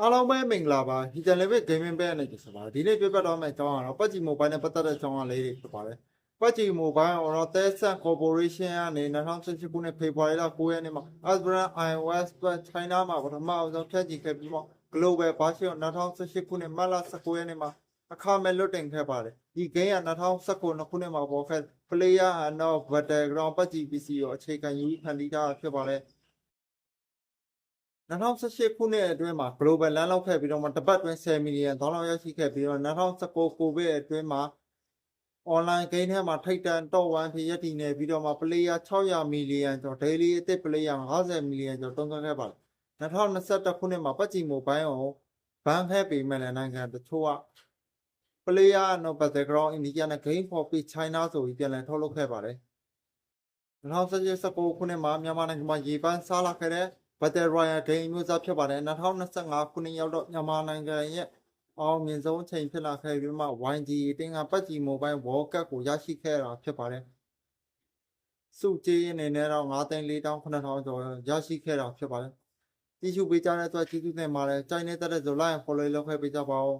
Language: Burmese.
အားလုံးပဲမင်္ဂလာပါဟီတန်လေဘစ်ဂိမ်းမင်းပဲအနေနဲ့ဆိုပါဒီနေ့ပြပြတော့မယ့်အကြောင်းကတော့ပတ်ဂျီမိုဘိုင်းနဲ့ပတ်သက်တဲ့အကြောင်းအလေးတွေဖြစ်ပါတယ်ပတ်ဂျီမိုဘိုင်းတော့တဲဆန်ကော်ပိုရေးရှင်းကနေ2018ခုနှစ်ဖေဖော်ဝါရီလ9ရက်နေ့မှာ Asbran iOS အတွက် China မှာပထမအဆုံးဖြတ်ကြည့်ခဲ့ပြီးမှ Global Version 2018ခုနှစ်မတ်လ19ရက်နေ့မှာအခမဲ့လွတ်တင်ခဲ့ပါတယ်ဒီ game က2019ခုနှစ်မှာပေါ်ခဲ့ Player and Battleground ပတ်ဂျီ PC ကိုအခြေခံယူဖန်တီးထားတာဖြစ်ပါတယ် 2018ခုနှစ်အတွင်းမှာ global လမ်းလောက်ခဲ့ပြီးတော့မှတစ်ပတ်တွင်း10 million ဒေါ်လာရရှိခဲ့ပြီးတော့2019ကိုဗစ်အတွင်းမှာ online game ထဲမှာထိတ်တန့် top 1ဖြစ်ရပ်တည်နေပြီးတော့မှ player 600 million ကျော် daily အသစ် player 50 million ကျော်တုံးသွင်းခဲ့ပါတယ်2021ခုနှစ်မှာပတ်ကြည်မိုဘိုင်းကိုဘန်ခဲ့ပေမဲ့လည်းနိုင်ငံတချို့က player no background India နဲ့ game for peace China ဆိုပြီးပြန်လည်ထုတ်လုပ်ခဲ့ပါတယ်2019ခုနှစ်မှာမြန်မာနိုင်ငံမှာရေပန်းစားလာခဲ့တဲ့ Battle Royale game မျိုးစားဖြစ်ပါတယ်2025ခုနှစ်ရောက်တော့မြန်မာနိုင်ငံရဲ့အောင်မြင်ဆုံးအချိန်ဖြစ်လာခဲ့ပြီးမှ YG တင်ကပတ်ကြည်မိုဘိုင်း World Cup ကိုရရှိခဲ့တာဖြစ်ပါတယ်စုကြည်အနေနဲ့တော့9သိန်း4တောင်း9000ကျော်ရရှိခဲ့တာဖြစ်ပါတယ်ကြည့်ရှုပေးကြတဲ့အတွက်ကျေးဇူးတင်ပါတယ်ကြိုက်နေတဲ့တဲ့ဆို like and follow လုပ်ခဲ့ပေးကြပါဦး